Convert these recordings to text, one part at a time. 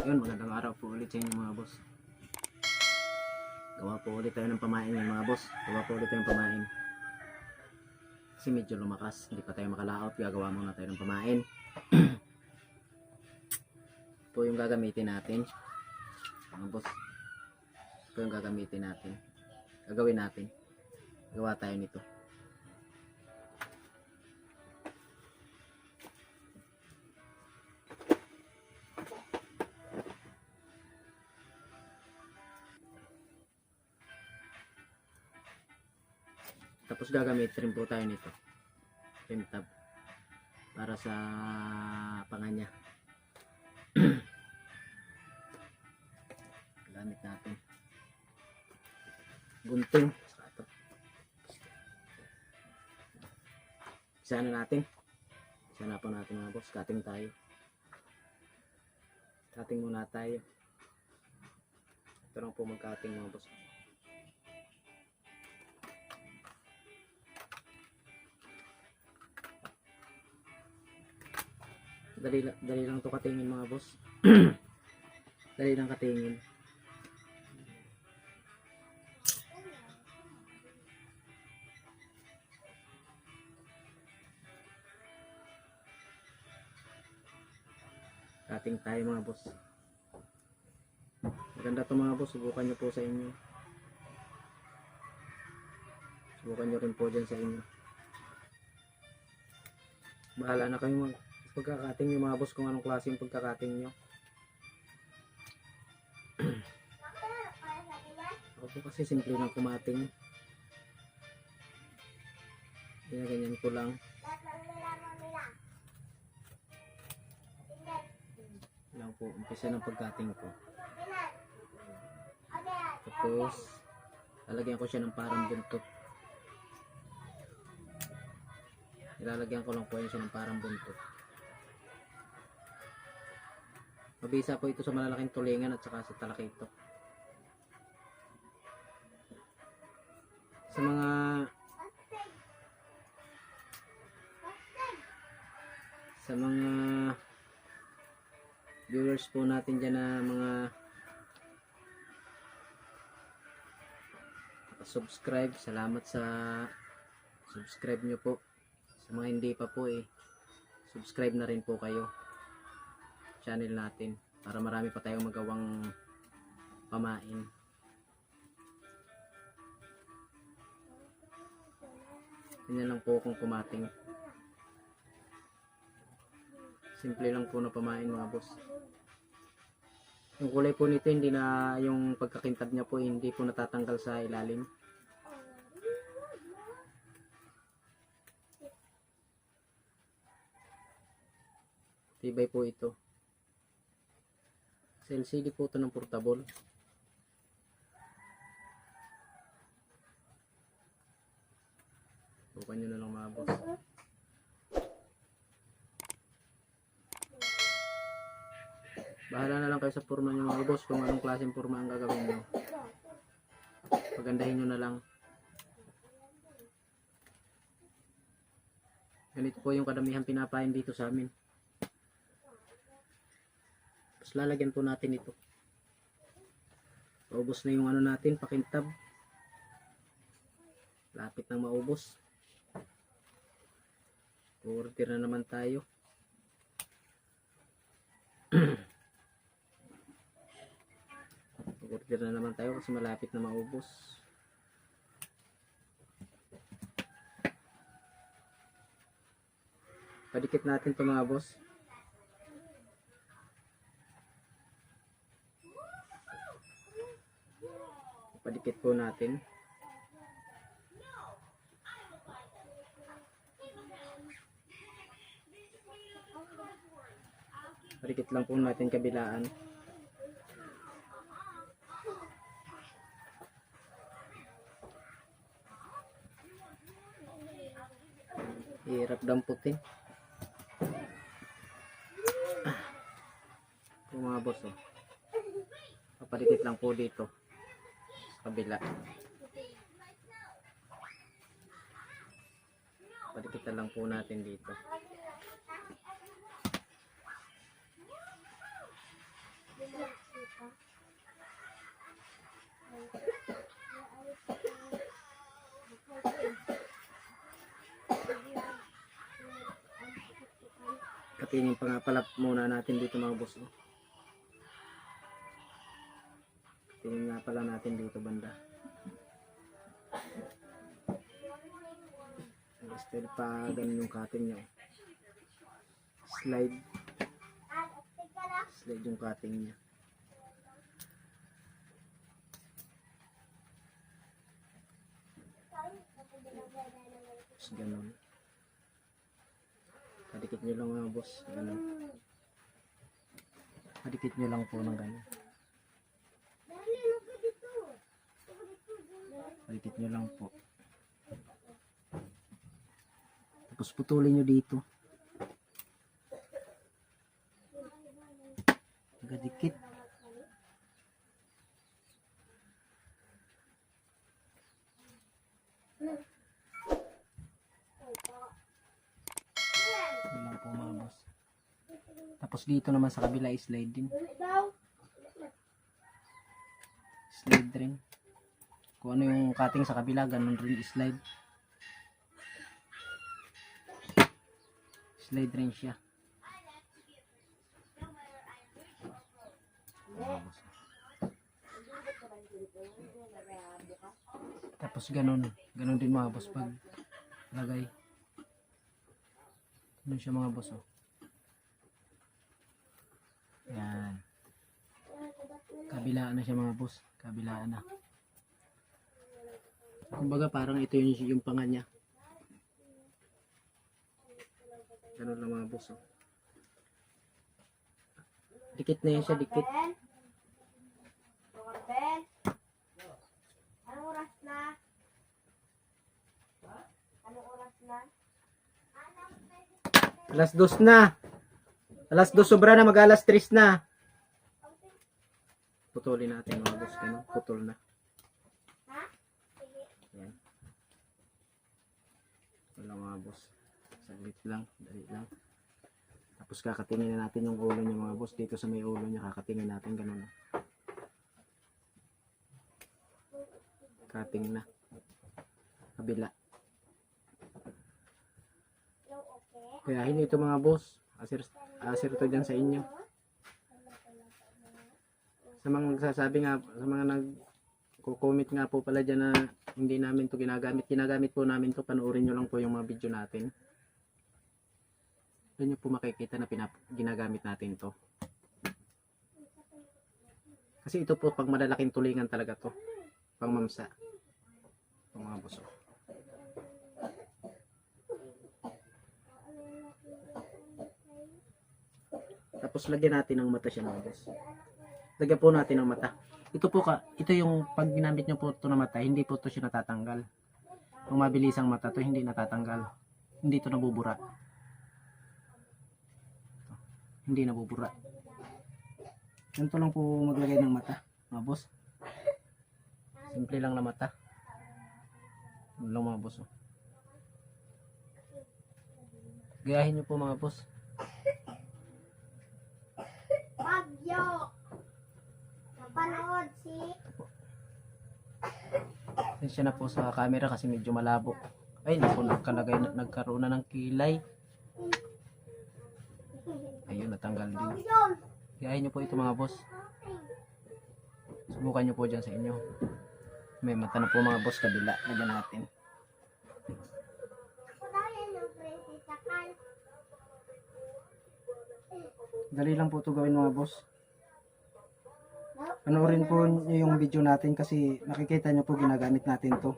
Yun, magandang araw po ulit sa inyo mga boss. Gawa po ulit tayo ng pamain ng mga boss. Gawa po ulit tayo ng pamain. Kasi medyo lumakas. Hindi pa tayo makalaot. Gagawa muna tayo ng pamain. Ito yung gagamitin natin. Mga boss. Ito yung gagamitin natin. Gagawin natin. Gawa tayo nito. Tapos gagamit rin po tayo nito. Pintab. Para sa panganya. Gamit natin. Gunting. Isa na natin. Isa na po natin mga boss. Cutting tayo. Cutting muna tayo. Ito lang po mag-cutting mga boss. Dali, dali lang to katingin mga boss. dali lang katingin. Cutting tayo mga boss. Maganda to mga boss. Subukan nyo po sa inyo. Subukan nyo rin po dyan sa inyo. Bahala na kayo mag pagkakating nyo mga boss kung anong klase yung pagkakating nyo. Ako kasi simple lang kumating. Kaya ganyan ko lang. Lang po, umpisa ng pagkating ko. Tapos, lalagyan ko siya ng parang buntot. Nilalagyan ko lang po yun siya ng parang buntot. Mabisa po ito sa malalaking tulingan at saka sa talakito. Sa mga sa mga viewers po natin dyan na mga subscribe salamat sa subscribe nyo po sa mga hindi pa po eh subscribe na rin po kayo channel natin para marami pa tayong magawang pamain. Ganyan lang po kung kumating. Simple lang po na pamain mga boss. Yung kulay po nito hindi na yung pagkakintab niya po hindi po natatanggal sa ilalim. Tibay po ito sa LCD po ito ng portable Bukan nyo na lang mga boss Bahala na lang kayo sa forma nyo mga boss kung anong klaseng forma ang gagawin nyo. Pagandahin nyo na lang. Ganito po yung kadamihan pinapain dito sa amin. Tapos lalagyan po natin ito. Maubos na yung ano natin, pakintab. Lapit nang maubos. Order na naman tayo. Order na naman tayo kasi malapit na maubos. Padikit natin to mga boss. Padikit po natin. Padikit lang po natin kabilaan. Hirap damputin. Ah. Ito mga boss oh. Papadikit lang po dito kabila palikitan lang po natin dito katingin pa nga pala muna natin dito mga boss oh. Tingin nga pala natin dito banda. Still pa ganun yung cutting niya. oh. Slide. Slide yung cutting niya. Tapos ganun. Padikit nyo lang mga boss. Ganun. Padikit nyo lang po ng ganun. Padikit nyo lang po. Tapos putulin nyo dito. Gadikit. Mga boss. Tapos dito naman sa kabila slide din. Slide rin. Kung ano yung cutting sa kabila, ganun rin slide. Slide rin siya. Tapos ganun. Ganun din mga boss pag lagay. Ganun siya mga boss oh. Yan. Kabilaan na siya mga boss. Kabilaan na. Kumbaga parang ito yung, yung panga niya. Ganun lang mga boss oh. Dikit na yan siya, dikit. Ben? Anong oras na? Anong oras na? Alas dos na. Alas dos sobra na, mag alas tres na. Putulin natin mga boss. Ganun, putol na. Wala mga boss. Saglit lang, dali lang. Tapos kakatingin na natin yung ulo niya mga boss. Dito sa may ulo niya, kakatingin natin ganun. Kating na. Kabila. Kaya hindi ito mga boss. Asir, asir to dyan sa inyo. Sa mga nagsasabi nga, sa mga nag comment nga po pala dyan na hindi namin to ginagamit. Ginagamit po namin to. Panoorin nyo lang po yung mga video natin. Doon nyo po makikita na pinap ginagamit natin to. Kasi ito po pag malalaking tulingan talaga to. Pang mamsa. Pang mga buso. Tapos lagyan natin ng mata siya mga boss. Lagyan po natin ng mata. Ito po ka, ito yung pag ginamit nyo po ito na mata, hindi po ito siya natatanggal. Kung mabilis ang mata to, hindi natatanggal. Hindi ito nabubura. Ito. Hindi nabubura. Ganito lang po maglagay ng mata, mga boss. Simple lang na mata. Yun lang mga boss. Oh. Gayahin nyo po mga boss. Bagyo! Pasensya na po sa camera kasi medyo malabo. Ay, naku, nagkalagay, na- nagkaroon na ng kilay. Ayun, natanggal din. Gayahin nyo po ito mga boss. Subukan nyo po dyan sa inyo. May mata na po mga boss, kabila. Lagyan natin. Dali lang po ito gawin mga boss. Panoorin po nyo yung video natin kasi nakikita nyo po ginagamit natin to.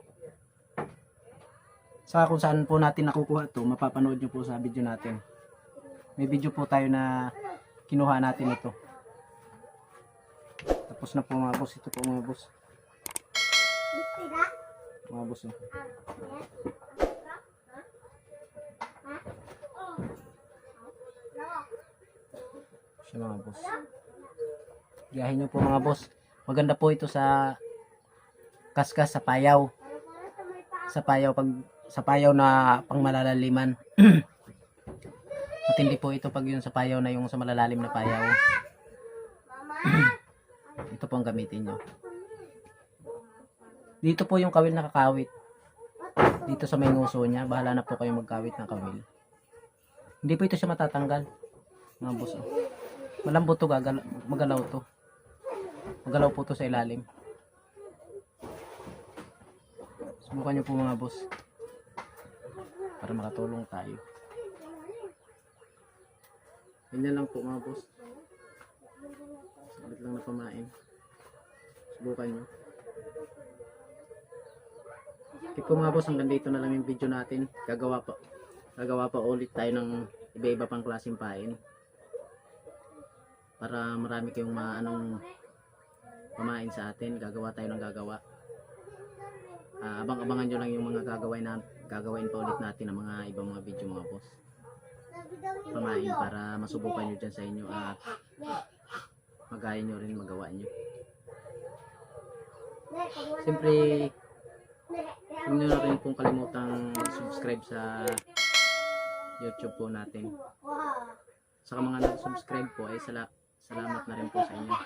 Sa kung saan po natin nakukuha to, mapapanood nyo po sa video natin. May video po tayo na kinuha natin ito. Tapos na po mga boss. Ito po mga boss. Mga boss. No. Siya mga boss. Gayahin nyo po mga boss. Maganda po ito sa kaskas sa payaw. Sa payaw pag sa payaw na pang malalaliman. Matindi po ito pag yun sa payaw na yung sa malalalim na payaw. Ito po ang gamitin nyo. Dito po yung kawil na kakawit. Dito sa may nguso niya. Bahala na po kayo magkawit ng kawil. Hindi po ito siya matatanggal. Mga boss. Oh. Malambot to, gagalaw, magalaw to. Magalaw po to sa ilalim. Subukan nyo po mga boss. Para makatulong tayo. Ganyan lang po mga boss. Saglit lang na pamain. Subukan nyo. Okay po mga boss, hanggang dito na lang yung video natin. Gagawa pa, gagawa pa ulit tayo ng iba-iba pang klaseng pain. Para marami kayong maanong pamain sa atin. Gagawa tayo ng gagawa. Ah, abang-abangan nyo lang yung mga gagawin na gagawin pa ulit natin ng mga ibang mga video mga boss. Pamain para masubukan nyo dyan sa inyo at magaya nyo rin magawa nyo. Siyempre, huwag nyo na pong kalimutang subscribe sa YouTube po natin. Sa mga nag-subscribe po ay sala salamat na rin po sa inyo.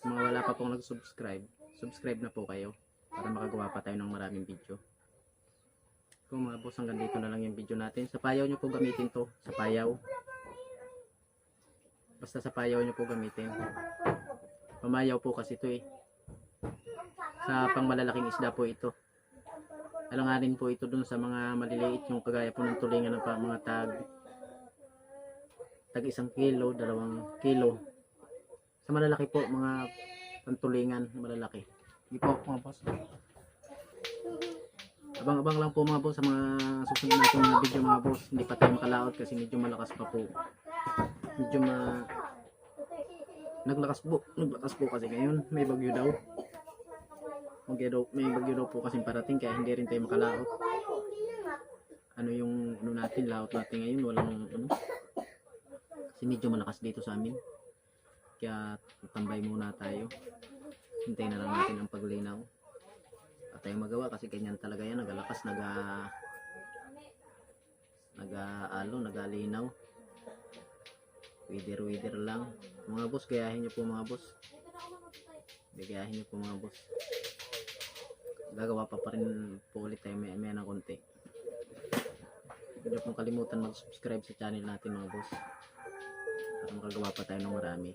Mga wala pa pong nag-subscribe, subscribe na po kayo para makagawa pa tayo ng maraming video. Kung mga boss, hanggang dito na lang yung video natin. Sa payaw nyo po gamitin to. Sa payaw. Basta sa payaw nyo po gamitin. Pamayaw po kasi to eh. Sa pangmalalaking isda po ito. Alanganin po ito dun sa mga maliliit yung kagaya po ng tulingan ng mga tag tag isang kilo, dalawang kilo. Sa malalaki po, mga pantulingan, malalaki. Hindi po mga boss. Abang-abang lang po mga boss sa mga susunod natin mga video mga boss. Hindi pa tayo makalaot kasi medyo malakas pa po. Medyo ma... Naglakas po. Naglakas po kasi ngayon. May bagyo daw. Bagyo daw may bagyo daw po kasi parating kaya hindi rin tayo makalaot. Ano yung ano natin, laot natin ngayon. Walang ano. Kasi medyo malakas dito sa amin. Kaya tambay muna tayo. Hintayin na lang natin ang paglinaw. At tayong magawa kasi ganyan talaga yan. Nagalakas naga nag-alo nagalinaw. Wider wider lang. Mga boss gayahin nyo po mga boss. Gayahin nyo po mga boss. Gagawa pa pa rin po ulit tayo may, may ng konti. Huwag pong kalimutan mag subscribe sa channel natin mga boss. Para makagawa pa tayo ng marami